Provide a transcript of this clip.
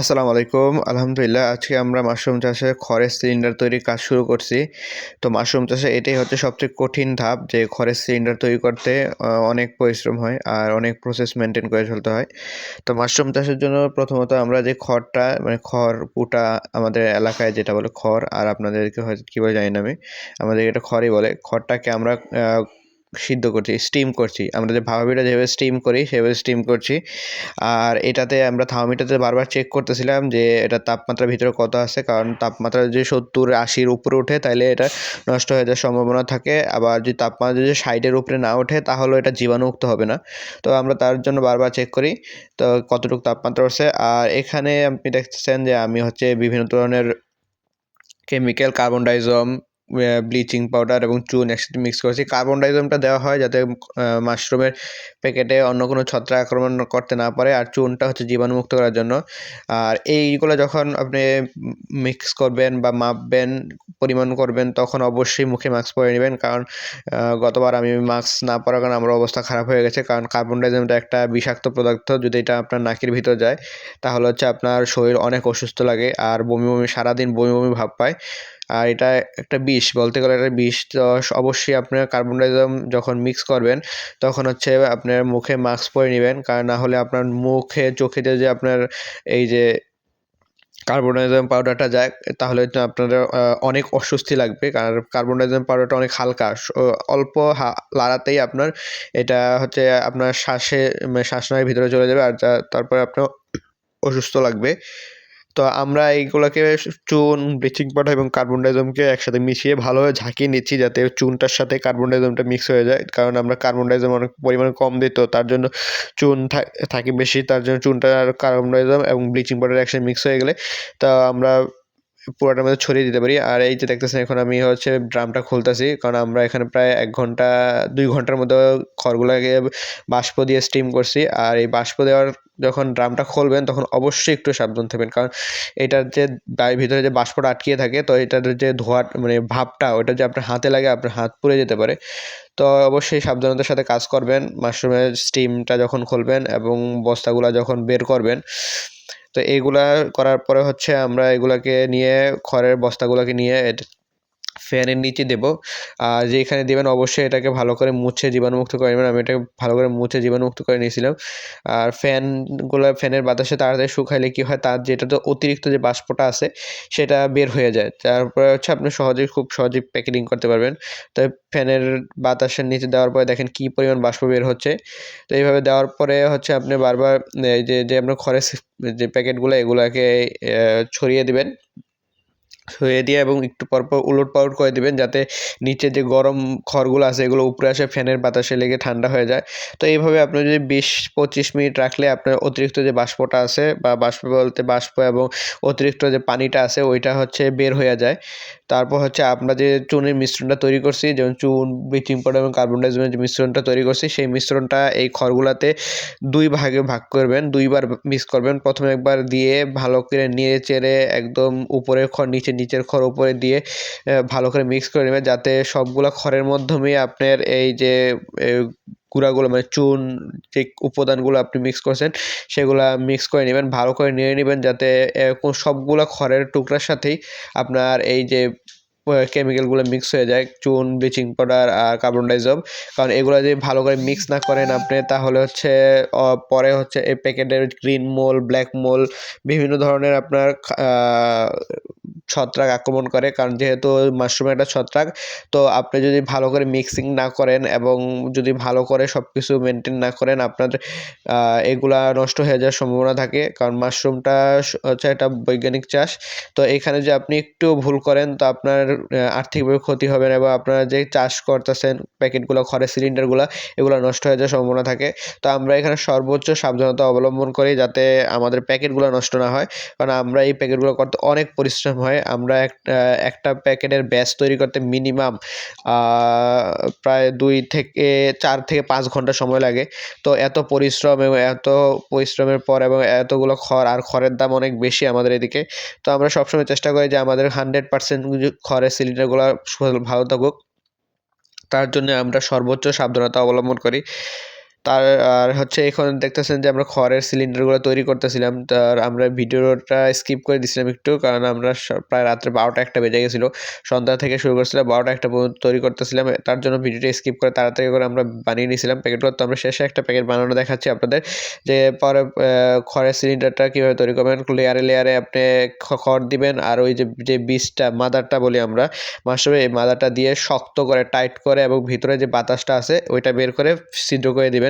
আসসালামু আলাইকুম। আলহামদুলিল্লাহ, আজকে আমরা মাশরুম চাষে খড়ের সিলিন্ডার তৈরির কাজ শুরু করছি। তো মাশরুম চাষে এটাই হচ্ছে সবচেয়ে কঠিন ধাপ যে খড়ের সিলিন্ডার তৈরি করতে অনেক পরিশ্রম হয় আর অনেক প্রসেস মেনটেন করে চলতে হয়। তো মাশরুম চাষের জন্য প্রথমত আমরা যে খড়টা মানে খড় পুটা আমাদের এলাকায় যেটা বলে খড়, আর আপনাদেরকে হয়তো কী বলে জানি না আমি, আমাদের এটা খড়ই বলে। খড়টাকে আমরা সিদ্ধ করছি স্টিম করছি। আমরা যে পিঠা যেভাবে স্টিম করি, সেভাবে স্টিম করছি। আর এটাতে আমরা থার্মোমিটারতে বারবার চেক করতেছিলাম যে এটা তাপমাত্রা ভিতরে কত আছে, কারণ তাপমাত্রা যদি সত্তর, আশির উপরে ওঠে তাহলে এটা নষ্ট হয়ে যাওয়ার সম্ভাবনা থাকে। আবার যদি তাপমাত্রা যদি ষাটের উপরে না ওঠে, তাহলেও এটা জীবাণুমুক্ত হবে না। তো আমরা তার জন্য বারবার চেক করি, তো কতটুকু তাপমাত্রা উঠছে। আর এখানে আপনি দেখতেছেন যে আমি হচ্ছে বিভিন্ন ধরনের কেমিক্যাল কার্বন ডাইজম ব্লিচিং পাউডার এবং চুন একসাথে মিক্স করেছি কার্বন ডাইজমটা দেওয়া হয় যাতে মাশরুমের প্যাকেটে অন্য কোনো ছত্রাক আক্রমণ করতে না পারে। আর চুনটা হচ্ছে জীবাণুমুক্ত করার জন্য। আর এইগুলো যখন আপনি মিক্স করবেন বা মাপবেন, পরিমাণ করবেন, তখন অবশ্যই মুখে মাস্ক পরে নেবেন। কারণ গতবার আমি মাস্ক না পরার কারণে আমার অবস্থা খারাপ হয়ে গেছে। কারণ কার্বন ডাইজমটা একটা বিষাক্ত পদার্থ। যদি এটা আপনার নাকের ভিতর যায়, তাহলে হচ্ছে আপনার শরীর অনেক অসুস্থ লাগে। আর বমি বমি, সারাদিন বমি বমি ভাব পায়। আর এটা একটা বিষ, বলতে গেলে একটা বিষ, তো অবশ্যই আপনার কার্বন ডাইজম যখন মিক্স করবেন, তখন হচ্ছে আপনার মুখে মাস্ক পরে নেবেন, কারণ না হলে আপনার মুখে চোখে যে আপনার এই যে কার্বনাইজম পাউডারটা যায়, তাহলে তো আপনাদের অনেক অস্বস্তি লাগবে, কারণ কার্বনাইজম পাউডারটা অনেক হালকা অল্প লাড়াতেই আপনার এটা হচ্ছে আপনার শ্বাসে মানে শ্বাসনালীর ভিতরে চলে যাবে, আর তারপরে আপনার অসুস্থ লাগবে। তো আমরা এইগুলোকে চুন ব্লিচিং পাউডার এবং কার্বন ডাইজমকে একসাথে মিশিয়ে ভালোভাবে ঝাঁকিয়ে নিচ্ছি যাতে চুনটার সাথে কার্বন ডাইজমটা মিক্স হয়ে যায়। কারণ আমরা কার্বন ডাইজম অনেক পরিমাণে কম দিত তার জন্য চুন থাকে বেশি, তার জন্য চুনটা আর কার্বন ডাইজম এবং ব্লিচিং পাউডার একসাথে মিক্স হয়ে গেলে, তা আমরা পুরোটার মধ্যে ছড়িয়ে দিতে পারি। আর এই যে দেখতেছেন, এখন আমি হচ্ছে ড্রামটা খুলতেছি, কারণ আমরা এখানে প্রায় এক ঘণ্টা, দুই ঘণ্টার মধ্যে খড়গুলোকে বাষ্প দিয়ে স্টিম করছি। আর এই বাষ্প দেওয়ার যখন ড্রামটা খুলবেন, তখন অবশ্যই একটু সাবধান থাকবেন, কারণ এটার যে গায়ের ভিতরে যে বাষ্পটা আটকিয়ে থাকে, তো এটার যে ধোয়া মানে ভাবটা ওটা যে আপনার হাতে লাগে, আপনার হাত পুড়ে যেতে পারে। তো অবশ্যই সাবধানতার সাথে কাজ করবেন, মাশরুমের স্টিমটা যখন খুলবেন এবং বস্তাগুলো যখন বের করবেন তো এইগুলা করার পরে হচ্ছে আমরা এগুলাকে নিয়ে খড়ের বস্তাগুলোকে নিয়ে ফ্যানের নিচে দেব। আর যেখানে দেবেন অবশ্যই এটাকে ভালো করে মুছে জীবাণুমুক্ত করে নেবেন। আমি এটাকে ভালো করে মুছে জীবাণুমুক্ত করে নিয়েছিলাম। আর ফ্যানগুলো ফ্যানের বাতাসে তাড়াতাড়ি শুকাইলে কী হয়? তার যেটাতে অতিরিক্ত যে বাষ্পটা আছে, সেটা বের হয়ে যায়। তারপরে হচ্ছে আপনি সহজেই, খুব সহজেই প্যাকেটিং করতে পারবেন। তো ফ্যানের বাতাসের নিচে দেওয়ার পরে দেখেন কী পরিমাণ বাষ্প বের হচ্ছে। তো এইভাবে দেওয়ার পরে হচ্ছে আপনি বারবার যে যে আপনার খড়ের যে প্যাকেটগুলো এগুলাকে ছড়িয়ে দিবেন। ছড়িয়ে দিয়ে এবং একটু পর পর উলট পালট করে দিবেন যাতে নিচে যে গরম খড়গুলো আছে এগুলো উপরে আসে, ফ্যানের বাতাসে লেগে ঠান্ডা হয়ে যায়। তো এইভাবে আপনি যদি বিশ পঁচিশ মিনিট রাখলে আপনার অতিরিক্ত যে বাষ্পটা আছে বা বাষ্প বলতে বাষ্প এবং অতিরিক্ত যে পানিটা আছে ওইটা হচ্ছে বের হয়ে যায়। তারপর হচ্ছে আমরা যে চুনের মিশ্রণটা তৈরি করছি, যেমন চুন ব্লিচিং পাউডার এবং কার্বন ডাইঅক্সাইডের যে মিশ্রণটা তৈরি করছি, সেই মিশ্রণটা এই খড়গুলাতে দুই ভাগে ভাগ করবেন, দুইবার মিক্স করবেন। প্রথমে একবার দিয়ে ভালো করে নিয়ে চেড়ে একদম উপরের খড় নিচে নিচের খড় উপরে দিয়ে ভালো করে মিক্স করে নেবেন যাতে সবগুলা খড়ের মাধ্যমে আপনার এই যে গুঁড়াগুলো মানে চুন যে উপাদানগুলো আপনি মিক্স করছেন, সেগুলা মিক্স করে নেবেন, ভালো করে নিয়ে নেবেন যাতে সবগুলো খড়ের টুকরার সাথেই আপনার এই যে কেমিক্যালগুলো মিক্স হয়ে যায়, চুন ব্লিচিং পাউডার আর কার্বন ডাইজম কারণ এগুলো যদি ভালো করে মিক্স না করেন আপনি, তাহলে হচ্ছে পরে হচ্ছে এই প্যাকেটের গ্রিন মোল ব্ল্যাক মোল বিভিন্ন ধরনের আপনার ছত্রাক আক্রমণ করে, কারণ যেহেতু মাশরুম একটা ছত্রাক, তো আপনি যদি ভালো করে মিক্সিং না করেন এবং যদি ভালো করে সব কিছু মেনটেন না করেন, আপনার এগুলা নষ্ট হয়ে যাওয়ার সম্ভাবনা থাকে, কারণ মাশরুমটা হচ্ছে একটা বৈজ্ঞানিক চাষ। তো এখানে যে আপনি একটু ভুল করেন, তো আপনার আর্থিকভাবে ক্ষতি হবে না এবং আপনারা যে চাষ করতেছেন, প্যাকেটগুলো খড়ের সিলিন্ডারগুলো এগুলো নষ্ট হয়ে যাওয়ার সম্ভাবনা থাকে। তো আমরা এখানে সর্বোচ্চ সাবধানতা অবলম্বন করি যাতে আমাদের প্যাকেটগুলো নষ্ট না হয়, কারণ আমরা এই প্যাকেটগুলো করতে অনেক পরিশ্রম হয়। আমরা একটা একটা প্যাকেটের ব্যাচ তৈরি করতে মিনিমাম প্রায় দুই থেকে চার থেকে পাঁচ ঘণ্টা সময় লাগে। তো এত পরিশ্রম এবং এত পরিশ্রমের পর এবং এতগুলো খড়, আর খড়ের দাম অনেক বেশি আমাদের এদিকে। তো আমরা সবসময় চেষ্টা করি যে আমাদের হান্ড্রেড পার্সেন্ট খড়ের সিলিন্ডারগুলো ভালো থাকুক। তার জন্য আমরা সর্বোচ্চ সাবধানতা অবলম্বন করি। তার, আর হচ্ছে এখন দেখতেছেন যে আমরা খড়ের সিলিন্ডারগুলো তৈরি করতেছিলাম, তার আমরা ভিডিওটা স্কিপ করে দিছিলাম একটু, কারণ আমরা প্রায় রাত্রে বারোটা একটা বেজে গেছিল। সন্ধ্যা থেকে শুরু করছিলাম, বারোটা একটা পর্যন্ত তৈরি করতেছিলাম, তার জন্য ভিডিওটা স্কিপ করে তাড়াতাড়ি করে আমরা বানিয়ে নিয়েছিলাম প্যাকেটগুলো তো আমরা শেষে একটা প্যাকেট বানানো দেখাচ্ছি আপনাদের, যে পরে খড়ের সিলিন্ডারটা কীভাবে তৈরি করবেন লেয়ারে লেয়ারে আপনি খড় দিবেন, আর ওই যে যে বীজটা, মাদারটা বলি আমরা, মাশরুমে এই মাদারটা দিয়ে শক্ত করে টাইট করে এবং ভিতরে যে বাতাসটা আছে, ওইটা বের করে ছিদ্র করে দিবেন।